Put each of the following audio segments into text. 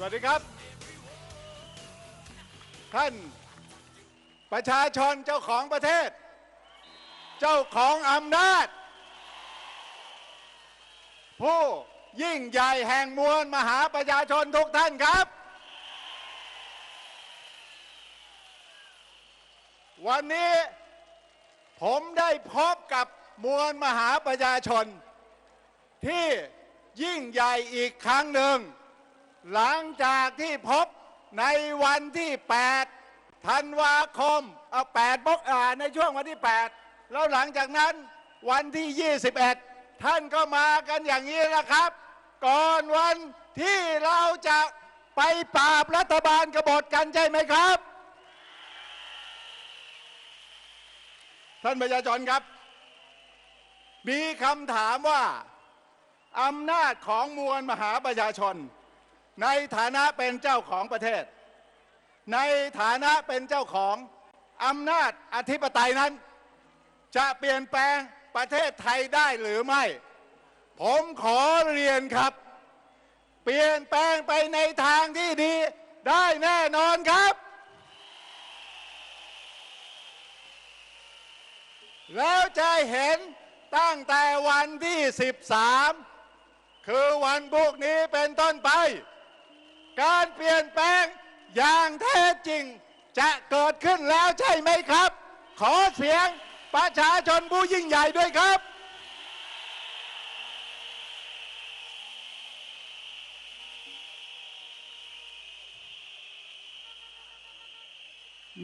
สวัสดีครับ ท่านประชาชนเจ้าของประเทศ เจ้าของอำนาจ ผู้ยิ่งใหญ่แห่งมวลมหาประชาชนทุกท่านครับ วันนี้ผมได้พบกับมวลมหาประชาชน ที่ยิ่งใหญ่อีกครั้งหนึ่ง หลังจากที่พบในวันที่ 8 ธันวาคมเอา8มกราในช่วงวันที่ 8 แล้วหลังจากนั้นวันที่ 21 ท่านก็มากันอย่างนี้นะครับ ก่อนวันที่เราจะไปปราบรัฐบาลกบฏกันใช่ไหมครับ ท่านประชาชนครับ มีคำถามว่าอำนาจของมวลมหาประชาชน ในฐานะเป็นเจ้าของประเทศ ในฐานะเป็นเจ้าของอำนาจอธิปไตยนั้น จะเปลี่ยนแปลงประเทศไทยได้หรือไม่ ผมขอเรียนครับ เปลี่ยนแปลงไปในทางที่ดีได้แน่นอนครับ แล้วจะเห็นตั้งแต่วันที่ 13 คือวันพวกนี้เป็นต้นไป การเปลี่ยนแปลงอย่างแท้จริงจะเกิดขึ้นแล้วใช่ไหมครับ ขอเสียงประชาชนผู้ยิ่งใหญ่ด้วยครับ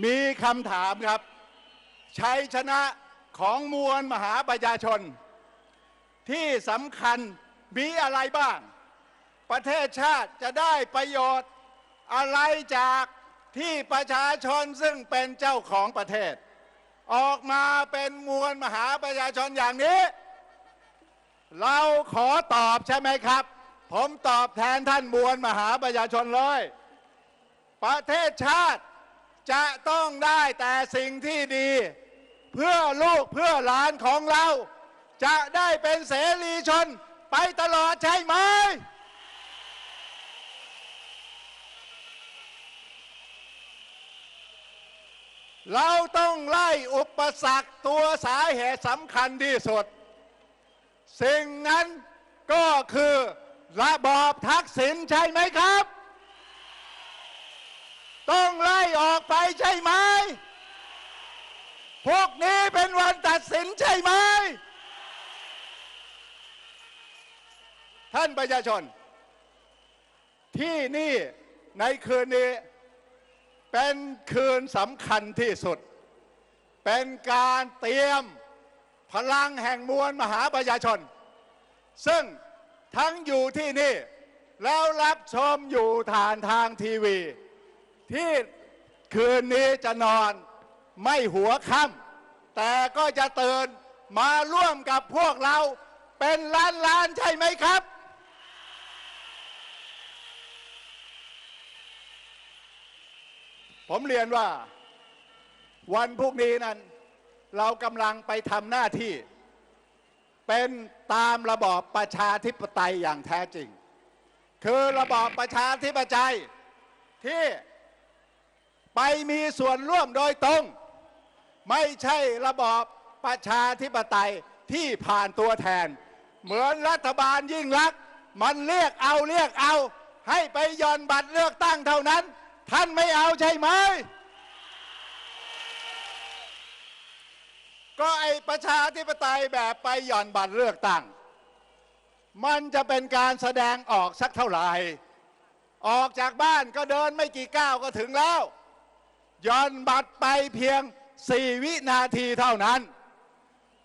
มีคำถามครับ ชัยชนะของมวลมหาประชาชน ที่สำคัญมีอะไรบ้าง ประเทศชาติจะได้ประโยชน์อะไรจากที่ประชาชนซึ่งเป็นเจ้าของประเทศ ออกมาเป็นมวลมหาประชาชนอย่างนี้ เราขอตอบใช่ไหมครับ ผมตอบแทนท่านมวลมหาประชาชนเลย ประเทศชาติจะต้องได้แต่สิ่งที่ดี เพื่อลูกเพื่อหลานของเรา จะได้เป็นเสรีชนไปตลอดใช่ไหม เราต้องไล่อุปสรรคตัวสาเหตุสำคัญที่สุด สิ่งนั้นก็คือระบอบทักษิณใช่ไหมครับ ต้องไล่ออกไปใช่ไหม พวกนี้เป็นวันตัดสินใช่ไหม ท่านประชาชน ที่นี่ในคืนนี้ เป็นคืนสำคัญที่สุด เป็นการเตรียมพลังแห่งมวลมหาประชาชน ซึ่งทั้งอยู่ที่นี่ แล้วรับชมอยู่ทานทางทีวี ที่คืนนี้จะนอนไม่หัวค่ำแต่ก็จะเตื่นมาร่วมกับพวกเราเป็นล้านล้านๆใช่ไหมครับ ผมเรียนว่าวันพรุ่งนี้นั้น เรากำลังไปทำหน้าที่ เป็นตามระบอบประชาธิปไตยอย่างแท้จริง คือระบอบประชาธิปไตยที่ไปมีส่วนร่วมโดยตรง ไม่ใช่ระบอบประชาธิปไตยที่ผ่านตัวแทน เหมือนรัฐบาลยิ่งรักษณ์มันเรียกเอาเรียกเอา ให้ไปย่อนบัตรเลือกตั้งเท่านั้น ท่านไม่เอาใช่ไหม ก็ไอประชาธิปไตยแบบไปหย่อนบัตรเลือกตั้ง มันจะเป็นการแสดงออกสักเท่าไหร่ ออกจากบ้านก็เดินไม่กี่ก้าวก็ถึงแล้วหย่อนบัตรไปเพียงสี่วินาทีเท่านั้น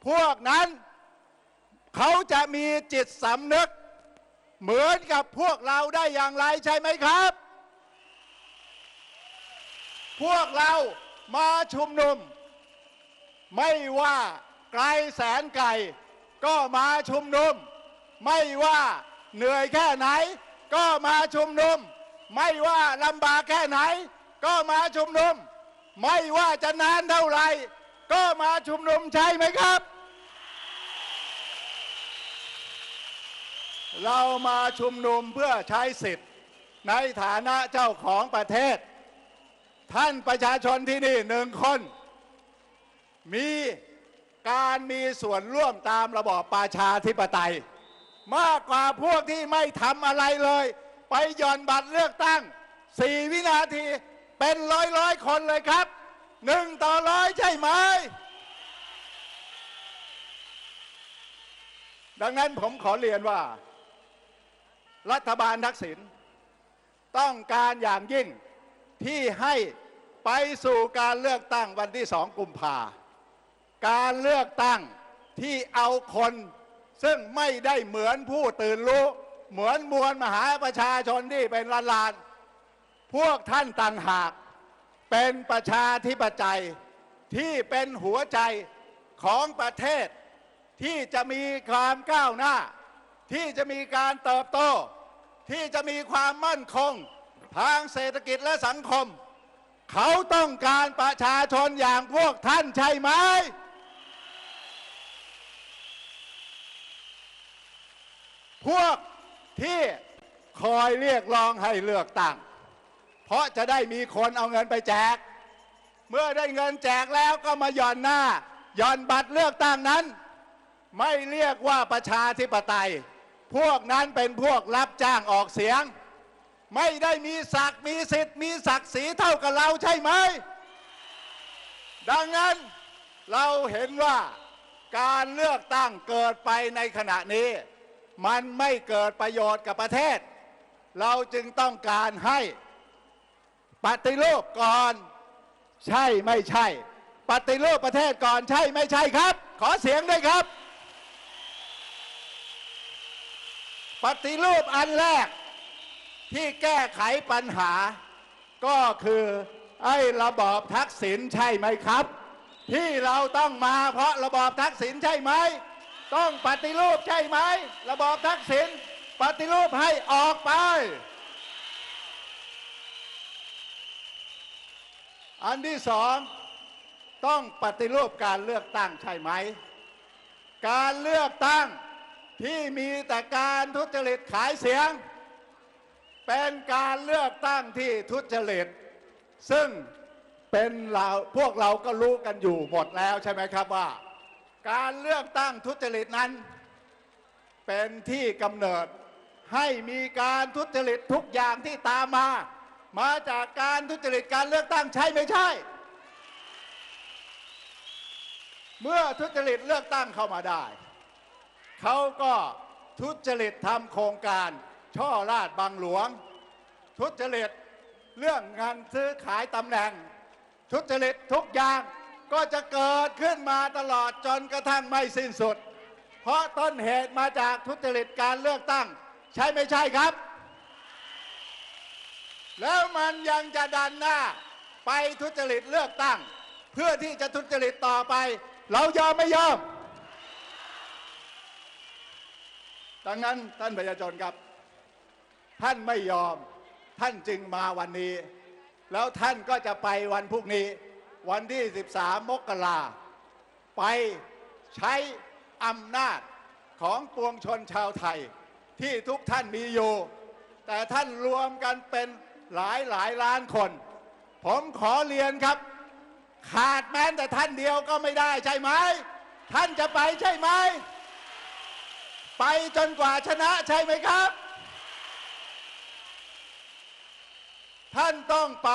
พวกนั้นเขาจะมีจิตสำนึก เหมือนกับพวกเราได้อย่างไรใช่ไหมครับ พวกเรามาชุมนุม ไม่ว่าไกลแสนไกลก็มาชุมนุม ไม่ว่าเหนื่อยแค่ไหน ก็มาชุมนุม ไม่ว่าลำบากแค่ไหน ก็มาชุมนุม ไม่ว่าจะนานเท่าไหร่ก็มาชุมนุมใช่ไหมครับ เรามาชุมนุมเพื่อใช้สิทธิ์ในฐานะเจ้าของประเทศ ท่านประชาชนที่นี่หนึ่งคน มีการมีส่วนร่วมตามระบอบประชาธิปไตย มากกว่าพวกที่ไม่ทำอะไรเลย ไปหย่อนบัตรเลือกตั้งสี่วินาทีเป็นร้อยร้อยคนเลยครับหนึ่งต่อร้อยใช่ไหม ดังนั้นผมขอเรียนว่า รัฐบาลทักษิณต้องการอย่างยิ่ง ที่ให้ไปสู่การเลือกตั้งวันที่สองกุมภาการเลือกตั้งที่เอาคนซึ่งไม่ได้เหมือนผู้ตื่นรู้ เหมือนมวลมหาประชาชนที่เป็นล้านลาน พวกท่านต่างหาก เป็นประชาธิปไตยที่เป็นหัวใจของประเทศ ที่จะมีความก้าวหน้า ที่จะมีการเติบโต ที่จะมีความมั่นคง ทางเศรษฐกิจและสังคม เขาต้องการประชาชนอย่างพวกท่านใช่ไหม พวกที่คอยเรียกร้องให้เลือกตั้ง เพราะจะได้มีคนเอาเงินไปแจก เมื่อได้เงินแจกแล้วก็มาหย่อนหน้าหย่อนบัตรเลือกตั้งนั้น ไม่เรียกว่าประชาธิปไตย พวกนั้นเป็นพวกรับจ้างออกเสียง ไม่ได้มีศักดิ์มีสิทธิ์มีศักดิ์ศรีเท่ากับเราใช่ไหม ดังนั้นเราเห็นว่าการเลือกตั้งเกิดไปในขณะนี้ มันไม่เกิดประโยชน์กับประเทศ เราจึงต้องการให้ปฏิรูปก่อน ใช่ไม่ใช่ ปฏิรูปประเทศก่อนใช่ไม่ใช่ครับ ขอเสียงด้วยครับ ปฏิรูปอันแรก ที่แก้ไขปัญหา ก็คือไอ้ระบอบทักษิณใช่ไหมครับ ที่เราต้องมาเพราะระบอบทักษิณใช่ไหม ต้องปฏิรูปใช่ไหม ระบอบทักษิณปฏิรูปให้ออกไป อันที่สองต้องปฏิรูปการเลือกตั้งใช่ไหม การเลือกตั้งที่มีแต่การทุจริตขายเสียง เป็นการเลือกตั้งที่ทุจริต ซึ่งเป็นเราพวกเราก็รู้กันอยู่หมดแล้วใช่ไหมครับว่า การเลือกตั้งทุจริตนั้น เป็นที่กำเนิดให้มีการทุจริตทุกอย่างที่ตามมา มาจากการทุจริตการเลือกตั้งใช่ไม่ใช่ เมื่อทุจริตเลือกตั้งเข้ามาได้ เขาก็ทุจริตทำโครงการ ช่อราดบางหลวง ทุจริตเรื่องงานซื้อขายตำแหน่ง ทุจริตทุกอย่างก็จะเกิดขึ้นมาตลอดจนกระทั่งไม่สิ้นสุด เพราะต้นเหตุมาจากทุจริตการเลือกตั้ง ใช่ไม่ใช่ครับ แล้วมันยังจะดันหน้าไปทุจริตเลือกตั้ง เพื่อที่จะทุจริตต่อไป เรายอมไม่ยอมดังนั้นท่านประชาชนครับ ท่านไม่ยอม ท่านจึงมาวันนี้ แล้วท่านก็จะไปวันพรุ่งนี้ วันที่ 13 มกราไปใช้อำนาจของปวงชนชาวไทย ที่ทุกท่านมีอยู่ แต่ท่านรวมกันเป็นหลายหลายล้านคน ผมขอเรียนครับ ขาดแม้แต่ท่านเดียวก็ไม่ได้ใช่ไหม ท่านจะไปใช่ไหม ไปจนกว่าชนะใช่ไหมครับ ท่านต้องไป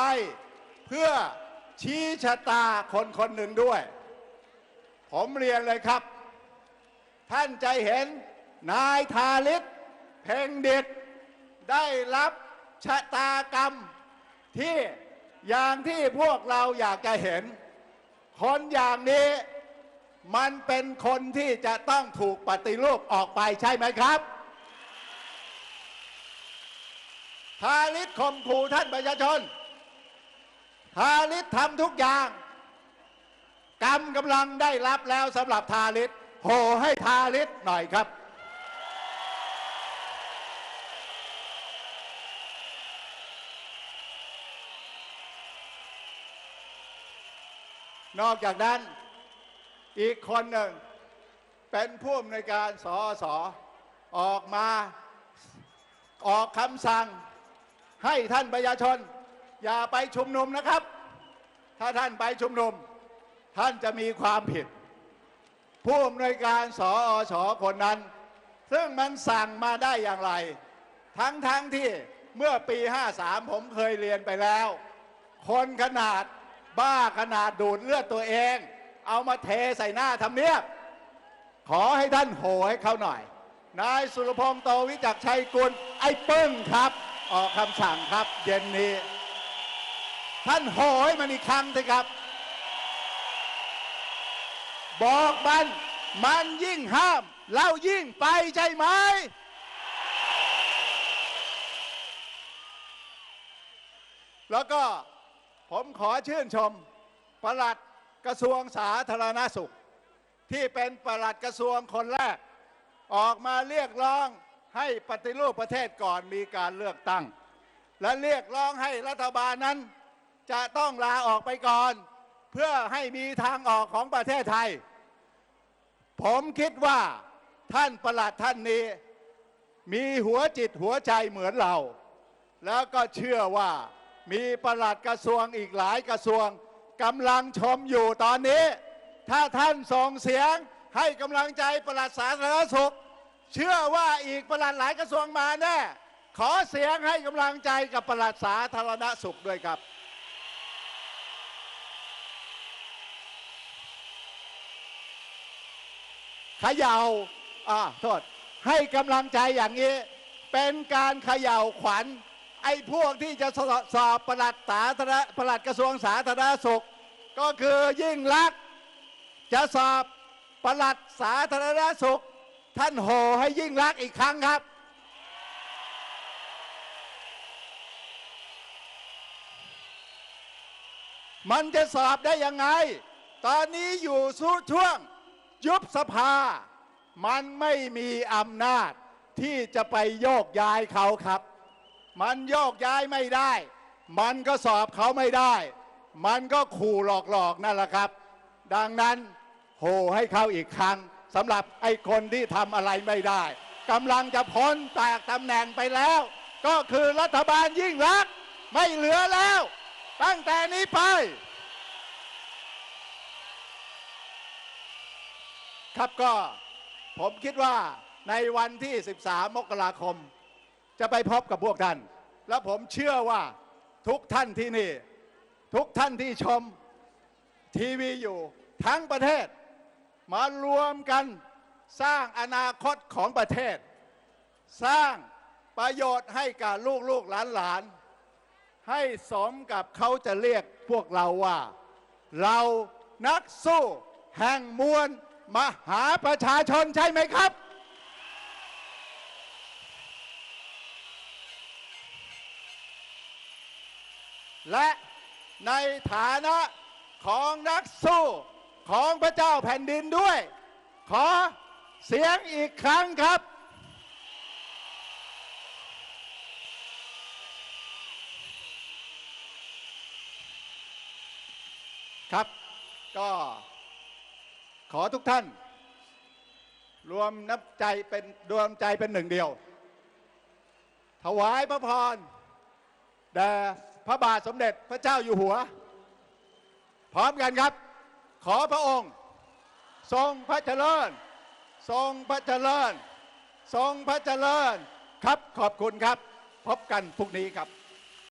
เพื่อชี้ชะตาคนคนหนึ่งด้วย ผมเรียนเลยครับ ท่านจะเห็นนายทาลิศเพ่งเด็ดได้รับชะตากรรมที่อย่างที่พวกเราอยากจะเห็น คนอย่างนี้มันเป็นคนที่จะต้องถูกปฏิรูปออกไปใช่ไหมครับ ทาลิศข่มขู่ท่านประชาชนทาลิศทำทุกอย่าง กรรมกำลังได้รับแล้วสำหรับทาลิศโหให้ทาลิศหน่อยครับ นอกจากนั้นอีกคนหนึ่ง เป็นผู้อำนวยการสอสอออกมาออกคำสั่ง ให้ท่านประชาชน อย่าไปชุมนุมนะครับ ถ้าท่านไปชุมนุม ท่านจะมีความผิด ผู้อำนวยการสอชคนนั้น ซึ่งมันสั่งมาได้อย่างไร ทั้งทั้งที่เมื่อปี 53 ผมเคยเรียนไปแล้ว คนขนาดบ้าขนาดดูดเลือดตัวเอง เอามาเทใส่หน้าทำเนียบ ขอให้ท่านโหให้เขาหน่อย นายสุรพงษ์โตวิจักชัยกุลไอ้เปึ้งครับ ออกคำสั่งครับเย็นนี้ ท่านโหให้มันอีกครั้งเถอะครับ บอกมันมันยิ่งห้าม เรายิ่งไปใช่ไหม แล้วก็ผมขอชื่นชมประหลัดกระทรวงสาธารณสุข ที่เป็นประหลัดกระทรวงคนแรก ออกมาเรียกร้อง ให้ปฏิรูปประเทศก่อนมีการเลือกตั้ง และเรียกร้องให้รัฐบาลนั้น จะต้องลาออกไปก่อน เพื่อให้มีทางออกของประเทศไทย ผมคิดว่าท่านประหลัดท่านนี้ มีหัวจิตหัวใจเหมือนเรา แล้วก็เชื่อว่ามีประหลัดกระทรวงอีกหลายกระทรวงกำลังชมอยู่ตอนนี้ ถ้าท่านส่งเสียงให้กำลังใจประหลัดสาธารณสุข เชื่อว่าอีกประหลัดหลายกระทรวงมาแน่ ขอเสียงให้กำลังใจกับประหลัดสาธารณสุขด้วยครับ ขย่าอ่าโทษ ให้กำลังใจอย่างนี้ เป็นการเขย่าขวัญ ไอ้พวกที่จะสอบสอบประหลัดสาธารณประหลัดกระทรวงสาธารณสุข ก็คือยิ่งลักษณ์จะสอบประหลัดสาธารณสุข ท่านโหให้ยิ่งลักอีกครั้งครับ มันจะสอบได้ยังไง ตอนนี้อยู่สู่ช่วง ยุบสภา มันไม่มีอำนาจที่จะไปโยกย้ายเขาครับ มันโยกย้ายไม่ได้ มันก็สอบเขาไม่ได้ มันก็ขู่หลอกๆนั่นแหละครับ ดังนั้นโหให้เขาอีกครั้ง สำหรับไอ้คนที่ทำอะไรไม่ได้กำลังจะพ้นจากตำแหน่งไปแล้ว ก็คือรัฐบาลยิ่งรัก ไม่เหลือแล้ว ตั้งแต่นี้ไป ครับก็ผมคิดว่าในวันที่ 13 มกราคม จะไปพบกับพวกท่าน และผมเชื่อว่าทุกท่านที่นี่ ทุกท่านที่ชมทีวีอยู่ทั้งประเทศ มารวมกันสร้างอนาคตของประเทศ สร้างประโยชน์ให้กับลูกลูกหลานหลานๆให้สมกับเขาจะเรียกพวกเราว่า เรานักสู้ แห่งมวลมหาประชาชนใช่ไหมครับ และในฐานะของนักสู้ ของพระเจ้าแผ่นดินด้วย ขอเสียงอีกครั้งครับ ครับก็ขอทุกท่าน รวมน้ำใจเป็นรวมใจเป็นหนึ่งเดียว ถวายพระพรแด่พระบาทสมเด็จพระเจ้าอยู่หัว พร้อมกันครับ ขอพระองค์ ทรงพระเจริญ ทรงพระเจริญ ทรงพระเจริญ ครับขอบคุณครับ พบกันพรุ่งนี้ครับ